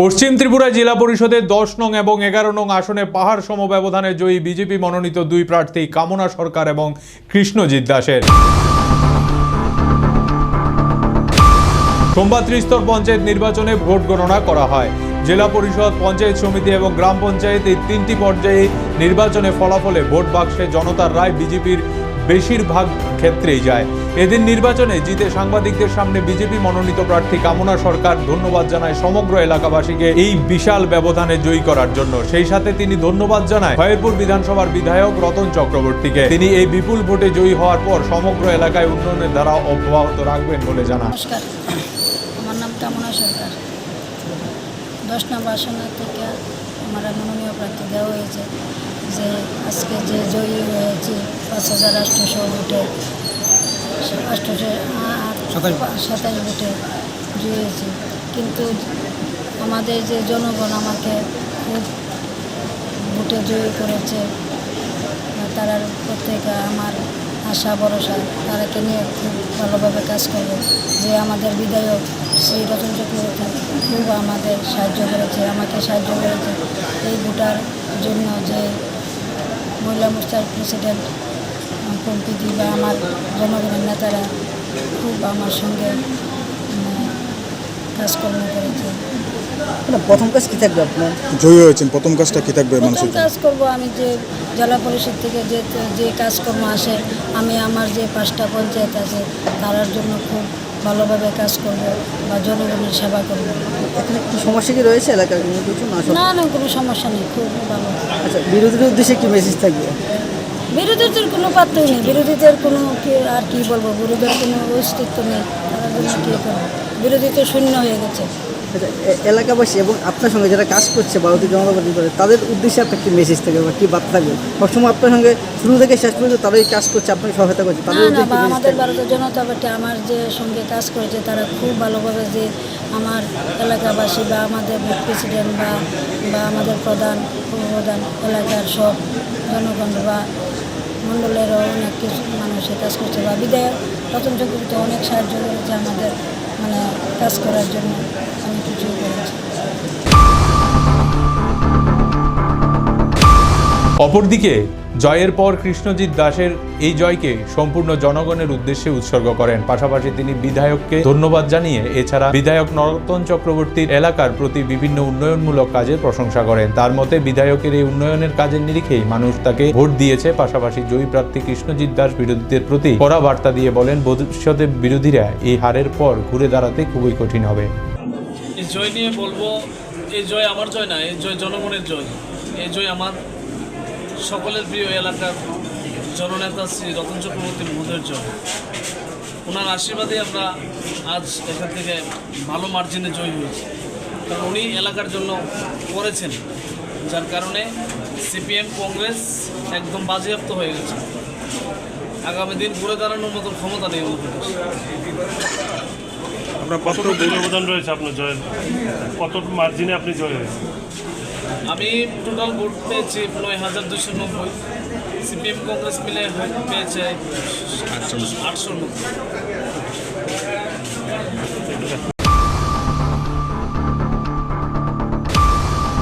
পশ্চিম ত্রিপুরা জেলা পরিষদের দশ নং এবং এগারো নং আসনে পাহাড় সম ব্যবধানে জয়ী বিজেপি মনোনীত দুই প্রার্থী কামনা সরকার এবং কৃষ্ণজিৎ দাসের। সোমবার ত্রিস্তর পঞ্চায়েত নির্বাচনে ভোট গণনা করা হয়। জেলা পরিষদ, পঞ্চায়েত সমিতি এবং গ্রাম পঞ্চায়েত এই তিনটি পর্যায়ে নির্বাচনে ফলাফলে ভোট বাক্সে জনতার রায় বিজেপির বেশিরভাগ ক্ষেত্রেই যায়। এদিন নির্বাচনে জিতে সাংবাদিকদের সামনে বিজেপি মনোনীত প্রার্থী কামনা সরকার ধন্যবাদ জানায় সমগ্র এলাকাবাসীকে এই বিশাল ব্যবধানে জয়ী করার জন্য। সেই সাথে তিনি ধন্যবাদ জানায় খয়েরপুর বিধানসভার বিধায়ক রতন চক্রবর্তীকে। তিনি এই বিপুল ভোটে জয়ী হওয়ার পর সমগ্র এলাকায় উন্নয়নের ধারা অব্যাহত রাখবেন বলে জানান। আমার নাম কামনা সরকার। দশ নম্বর আসনের থেকে আমার মনোনীয় প্রার্থী দেওয়া হয়েছে যে আজকে যে জয়ী হয়েছে পাঁচ হাজার আটশোশো ভোটে সাতাশ ভোটে জয়ী কিন্তু আমাদের যে জনগণ আমাকে খুব ভোটে জয়ী করেছে তারা প্রত্যেকে আমার আশা ভরসা তারাকে নিয়ে খুব ভালোভাবে কাজ করবে। যে আমাদের বিধায়ক শ্রী রতন চক্রবর্তী খুব আমাদের সাহায্য করেছে আমাকে সাহায্য করেছে। এই ভোটার জন্য যে মহিলা মোর্চার প্রেসিডেন্ট কম্পিতি বা আমার জনগণের নেতারা খুব আমার সঙ্গে উম, কাজকর্ম করেছে মানে প্রথম কাজ কি থাকবে আপনার? জয়ী হয়েছেন প্রথম কাজটা কি থাকবে মানুষের কাজ করব আমি যে জেলা পরিষদ থেকে যে যে কাজকর্ম আসে আমি আমার যে পাঁচটা পঞ্চায়েত আছে তারার জন্য খুব ভালোভাবে কাজ করব বা জনগণের সেবা করব। এখানে কি সমস্যা কি রয়েছে এলাকার কোনো কিছু? না না না কোনো সমস্যা নেই খুব ভালো। আচ্ছা বিরোধীদের উদ্দেশ্যে কি মেসেজ থাকবে? বিরোধীদের কোনো পাত্রই নেই। বিরোধীদের কোনো কি আর কি বলব? বিরোধীদের কোনো অস্তিত্ব নেই। তারা কী বিরোধী তো শূন্য হয়ে গেছে। আচ্ছা এলাকাবাসী এবং আপনার সঙ্গে যারা কাজ করছে ভারতীয় জনতা পার্টি করে তাদের উদ্দেশ্যে আপনার কি মেসেজ থাকবে বা কী বার্তা থাকবে? সবসময় আপনার সঙ্গে শুরু থেকে শেষ পর্যন্ত তারাই কাজ করছে আপনাকে সহায়তা করছে তাদের আমাদের? ভারতীয় জনতা পার্টি আমার যে সঙ্গে কাজ করেছে তারা খুব ভালোভাবে যে আমার এলাকাবাসী বা আমাদের প্রেসিডেন্ট বা বা আমাদের প্রধান প্রধান এলাকার সব জনগণ বা মণ্ডলেরও অনেক কিছু মানুষের কাজ করছে বা বিধায়ক প্রথম চক্রবর্তী অনেক সাহায্য করেছে আমাদের মানে কাজ করার জন্য অনেক কিছু করেছে। অপরদিকে জয়ের পর কৃষ্ণজিৎ দাসের এই জয়কে সম্পূর্ণ জনগণের উদ্দেশ্যে উৎসর্গ করেন। পাশাপাশি তিনি বিধায়ককে ধন্যবাদ জানিয়ে এছাড়া বিধায়ক নরতন চক্রবর্তীর এলাকার প্রতি বিভিন্ন উন্নয়নমূলক কাজের প্রশংসা করেন। তার মতে, বিধায়কের এই উন্নয়নের কাজের নিরিখেই মানুষ তাকে ভোট দিয়েছে। পাশাপাশি জয়ী প্রার্থী কৃষ্ণজিৎ দাস বিরোধীদের প্রতি কড়া বার্তা দিয়ে বলেন, ভবিষ্যতে বিরোধীরা এই হারের পর ঘুরে দাঁড়াতে খুবই কঠিন হবে। জয় নিয়ে বলব, এই জয় আমার জয় না, এই জয় জনগণের জয়। এই জয় আমার সকলের প্রিয় এলাকার জননেতা শ্রী রতন চক্রবর্তী মহোদয়ের জয়। ওনার আশীর্বাদে আমরা আজ এখান থেকে ভালো মার্জিনে জয় হয়েছি। কারণ উনি এলাকার জন্য করেছেন যার কারণে সিপিএম কংগ্রেস একদম বাজেয়াপ্ত হয়ে গেছে। আগামী দিন ঘুরে দাঁড়ানোর মতো ক্ষমতা নেই আপনার কতটুকু ব্যবধান রয়েছে আপনার জয়ের? কত মার্জিনে আপনি জয় হয়েছে আমি টোটাল ভোট পেয়েছি নয় হাজার দুশো নব্বই। সিপিএম কংগ্রেস মিলে পেয়েছে আটশো নব্বই।